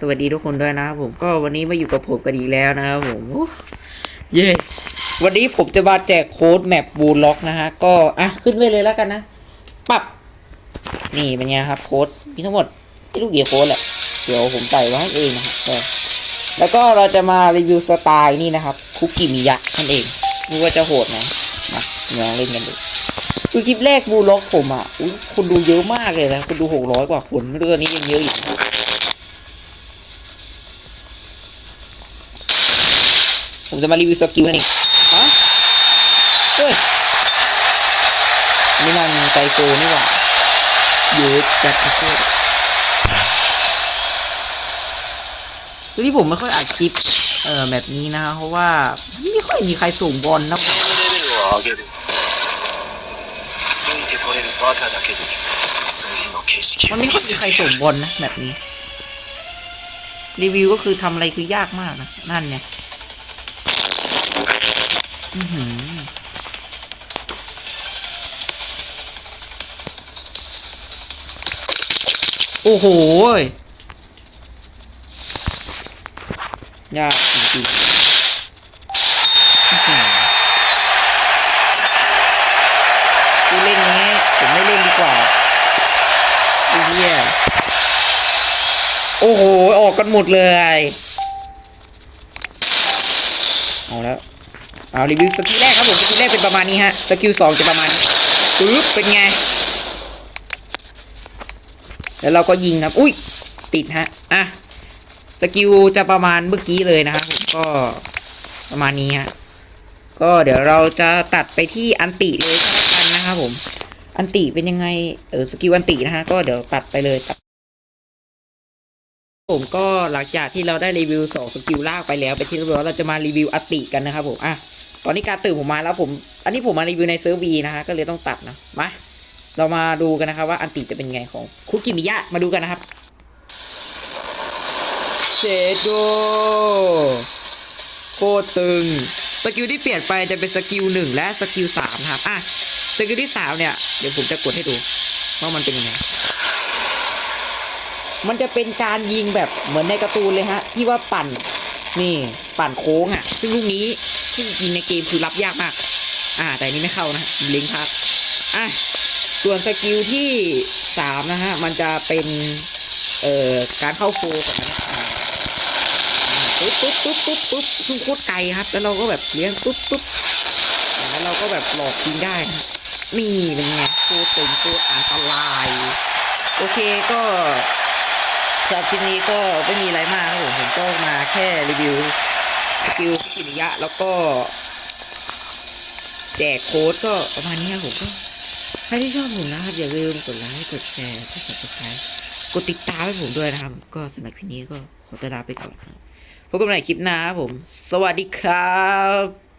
สวัสดีทุกคนด้วยนะครับผมก็วันนี้มาอยู่กับผมกันอีกแล้วนะครับผมเย้วันนี้ผมจะมาแจกโค้ดแมปบูล็อกนะฮะก็อะขึ้นไว้เลยแล้วกันนะปับนี่เป็นไงครับโค้ดมีทั้งหมดไม่รู้กี่โค้ดแหละเดี๋ยวผมใส่ไว้ให้เองนะครับแล้วก็เราจะมารีวิวสไตล์นี่นะครับคุกกิมิยะนั่นเองไม่ว่าจะโหดนะมมาลองเล่นกันดูคือคลิปแรกบูล็อกผมอะอุ๊ยคนดูเยอะมากเลยนะคนดูหกร้อยกว่าคนไม่รู้ตอนนี้ยังเยอะอยู่ ผมจะมารีวิวสกิลนั่นเองฮะเฮ้ยนี่มันไกโกนี่หว่าอยู่แบบโอเคคือที่ผมไม่ค่อยอัดคลิป เอ่อแบบนี้นะเพราะว่าไม่ค่อยมีใครส่งบอลนะมันไม่ค่อยมีใครส่งบอลนะแบบนี้ รีวิวก็คือทำอะไรคือยากมากนะ นั่นเนี่ย อือหือโอ้โหยากจริงๆกูเล่นง่างนี้ผมไม่เล่นดีกว่าไอ้เหี้ยโอ้โห ออกกันหมดเลย เอาแล้ว เอารีวิวสกิลแรกครับผมสกิลแรกเป็นประมาณนี้ฮะสกิลสองจะประมาณปึ๊บเป็นไง แล้วเราก็ยิงครับ อุ้ยติดฮะอะสกิลจะประมาณเมื่อกี้เลยนะครับผมก็ประมาณนี้ฮะก็เดี๋ยวเราจะตัดไปที่อันติเลยก็แล้วกันนะครับผม อันติเป็นยังไงเออสกิลอันตินะฮะก็เดี๋ยวตัดไปเลยตัดผมก็หลังจากที่เราได้รีวิวสองสกิลลากไปแล้วไปที่เรียบร้อยเราจะมารีวิวอันติกันนะครับผมอะ ตอนนี้การตื่นผมมาแล้วผม อันนี้ผมมารีวิวในเซิร์ฟวีนะฮะก็เลยต้องตัดนะมาเรามาดูกันนะครับว่าอันติจะเป็นไงของคุกิมิยะมาดูกันนะครับเชโดโคตรตึงสกิลที่เปลี่ยนไปจะเป็นสกิลหนึ่งและสกิลสามนะครับอะสกิลที่สามเนี่ยเดี๋ยวผมจะกดให้ดูว่ามันเป็นยังไงมันจะเป็นการยิงแบบเหมือนในการ์ตูนเลยฮะ ที่ว่าปั่นนี่ปั่นโค้งอะ่ะ ซึ่งลูกนี้ ที่ยิงในเกมคือรับยากมาก อ่า แต่นี้ไม่เข้านะลิงก์ครับอะส่วนสกิลที่สามนะฮะ มันจะเป็น เอ่อ การเข้าโฟร์ของมันปุ๊บปุ๊บปุ๊บปุ๊บปุ๊บซึ่งโคตรไกลครับ แล้วเราก็แบบเลี้ยงปุ๊บปุ๊บแล้วเราก็แบบหลอกยิงได้นะนี่เป็นไงโคตรตึงโคตรอันตราย โอเคก็สำหรับคลิปนี้ก็ไม่มีอะไรมากครับผมผมก็มาแค่รีวิว สกิลสกิลิยะ แล้วก็ แจกโค้ดก็ประมาณนี้ครับผมก็ใครที่ชอบผมนะครับ อย่าลืมกดไลค์กดแชร์กด subscribe กดติดตามให้ผมด้วยนะครับ ก็สำหรับคลิปนี้ก็ขอตัวลาไปก่อนครับพบกันใหม่คลิปหน้าครับผม สวัสดีครับ